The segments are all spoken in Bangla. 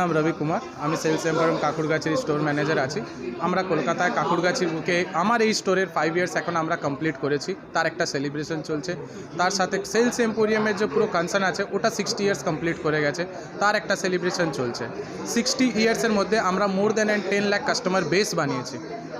নাম রবি কুমার। আমি সেলস এম্পারম কাকুরগাছির স্টোর ম্যানেজার আছি। আমরা কলকাতায় কাকুরগাছির বুকে আমার এই স্টোরের ফাইভ ইয়ার্স এখন আমরা কমপ্লিট করেছি। তার একটা সেলিব্রেশন চলছে। তার সাথে সেলস এম্পোরিয়ামের যে পুরো কনসার্ন আছে, ওটা সিক্সটি ইয়ার্স কমপ্লিট করে গেছে। তার একটা সেলিব্রেশন চলছে। সিক্সটি ইয়ার্সের মধ্যে আমরা more than and ten lakh customer base বানিয়েছি।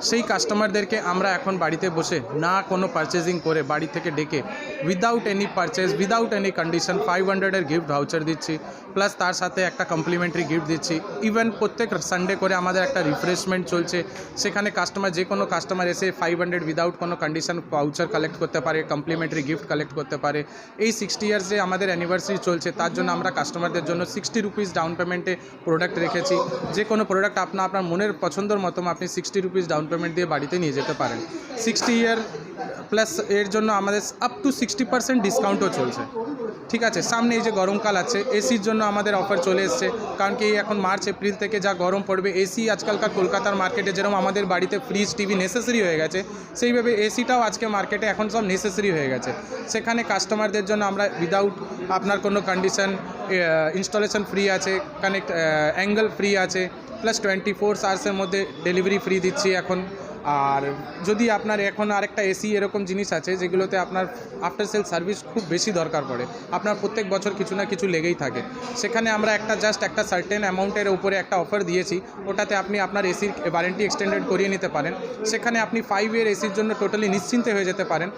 সেই কাস্টমারদেরকে আমরা এখন বাড়িতে বসে না কোনো পারচেজিং করে বাড়ি থেকে ডেকে without any purchase without any condition five হান্ড্রেডের গিফট ভাউচার দিচ্ছি প্লাস তার সাথে একটা কমপ্লিমেন্টারি গিফট দিচ্ছি। ইভেন প্রত্যেক সানডে করে আমাদের একটা রিফ্রেশমেন্ট চলছে। সেখানে কাস্টমার যে কোনো কাস্টমার এসে ফাইভ হান্ড্রেড উইদাউট কোনো কন্ডিশন ভাউচার কালেক্ট করতে পারে কমপ্লিমেন্টারি গিফট কালেক্ট করতে পারে। এই সিক্সটি ইয়ার্স যে আমাদের অ্যানিভার্সারি চলছে, তার জন্য আমরা কাস্টমারদের জন্য সিক্সটি রুপিস ডাউন পেমেন্টে প্রোডাক্ট রেখেছি। যে কোনো প্রোডাক্ট আপনার আপনার মনের পছন্দর মতো আপনি সিক্সটি রুপিস ডাউন পেমেন্ট দিয়ে বাড়িতে নিয়ে যেতে পারেন। সিক্সটি ইয়ার প্লাস এর জন্য আমাদের আপ টু সিক্সটি পার্সেন্ট ডিসকাউন্টও চলছে। ঠিক আছে? সামনে এই যে গরমকাল আছে এসির জন্য আমাদের অফার চলে এসছে। কারণ কি এখন মার্চ, এপ্রিল থেকে যা গরম পড়বে এসি আজকালকার কলকাতার মার্কেটে যেরকম আমাদের বাড়িতে ফ্রিজ টিভি নেসেসারি হয়ে গেছে, সেইভাবে এসিটাও আজকে মার্কেটে এখন সব নেসেসারি হয়ে গেছে। সেখানে কাস্টমারদের জন্য আমরা উইদাউট আপনার কোনো কন্ডিশন ইনস্টলেশন ফ্রি আছে কানেক্ট অ্যাঙ্গেল ফ্রি আছে। প্লাস টোয়েন্টি ফোর আওয়ার্সের মধ্যে ডেলিভারি ফ্রি দিচ্ছি এখন। আর যদি আপনার এখন আরেকটা এসি এরকম জিনিস আছে, যেগুলোতে আপনার আফটার সেল সার্ভিস খুব বেশি দরকার পড়ে, আপনার প্রত্যেক বছর কিছু না কিছু লেগেই থাকে। সেখানে আমরা একটা জাস্ট একটা সার্টেন অ্যামাউন্টের উপরে একটা অফার দিয়েছি, ওটাতে আপনি আপনার এসির ওয়ারেন্টি এক্সটেন্ডেড করিয়ে নিতে পারেন। সেখানে আপনি ফাইভ ইয়ার এসির জন্য টোটালি নিশ্চিন্তে হয়ে যেতে পারেন।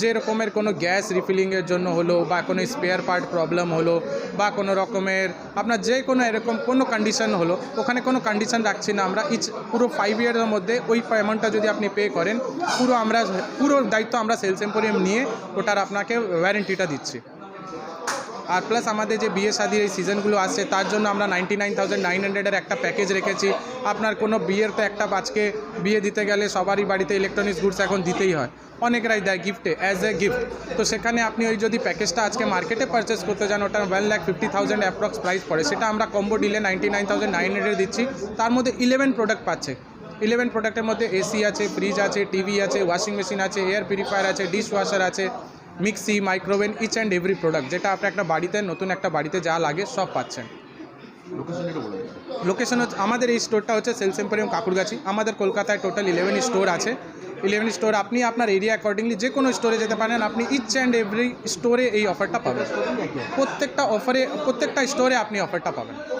যে রকমের কোনো গ্যাস রিফিলিংয়ের জন্য হলো, বা কোনো স্পেয়ার পার্ট প্রবলেম হলো, বা কোনো রকমের আপনার যে কোনো এরকম কোনো কন্ডিশন হলো, ওখানে কোনো কন্ডিশন রাখছি না আমরা। ইচ পুরো ফাইভ ইয়ারের মধ্যে ওই অ্যামাউন্টটা যদি আপনি পে করেন, পুরো আমরা, পুরো দায়িত্ব আমরা সেলস এম্পোরিয়াম নিয়ে ওটার আপনাকে ওয়ারেন্টিটা দিচ্ছি। আর প্লাস আমাদের যে বিয়ে শাদির এই সিজনগুলো আসছে, তার জন্য আমরা নাইনটি নাইন থাউজেন্ড নাইন হান্ড্রেডের একটা প্যাকেজ রেখেছি। আপনার কোনো বিয়ের তো একটা আজকে বিয়ে দিতে গেলে সবারই বাড়িতে ইলেকট্রনিক্স গুডস এখন দিতেই হয়। অনেকরাই দেয় গিফটে অ্যাজ এ গিফট তো সেখানে আপনি ওই যদি প্যাকেজটা আজকে মার্কেটে পারচেস করতে যান, ওটার one lakh fifty thousand approx price পড়ে। সেটা আমরা combo delay ninety nine thousand nine hundred দিচ্ছি। তার মধ্যে ইলেভেন প্রোডাক্ট পাচ্ছে। ইলেভেন প্রোডাক্টের মধ্যে এসি আছে ফ্রিজ আছে টিভি আছে ওয়াশিং মেশিন আছে এয়ার পিউরিফায়ার আছে ডিশ ওয়াশার আছে mixie micro oven each and every product যেটা আপনার একটা বাড়িতে নতুন একটা বাড়িতে যা লাগে সব পাচ্ছেন। লোকেশন হচ্ছে আমাদের এই স্টোরটা হচ্ছে সেলস এম্পোরিয়াম কাকুরগাছি আমাদের কলকাতায় টোটাল ইলেভেন স্টোর আছে। ইলেভেন স্টোর আপনি আপনার এরিয়া অ্যাকর্ডিংলি যে কোনো স্টোরে যেতে পারেন আপনি ইচ অ্যান্ড এভরি স্টোরে এই অফারটা পাবেন। প্রত্যেকটা অফারে প্রত্যেকটা স্টোরে আপনি অফারটা পাবেন।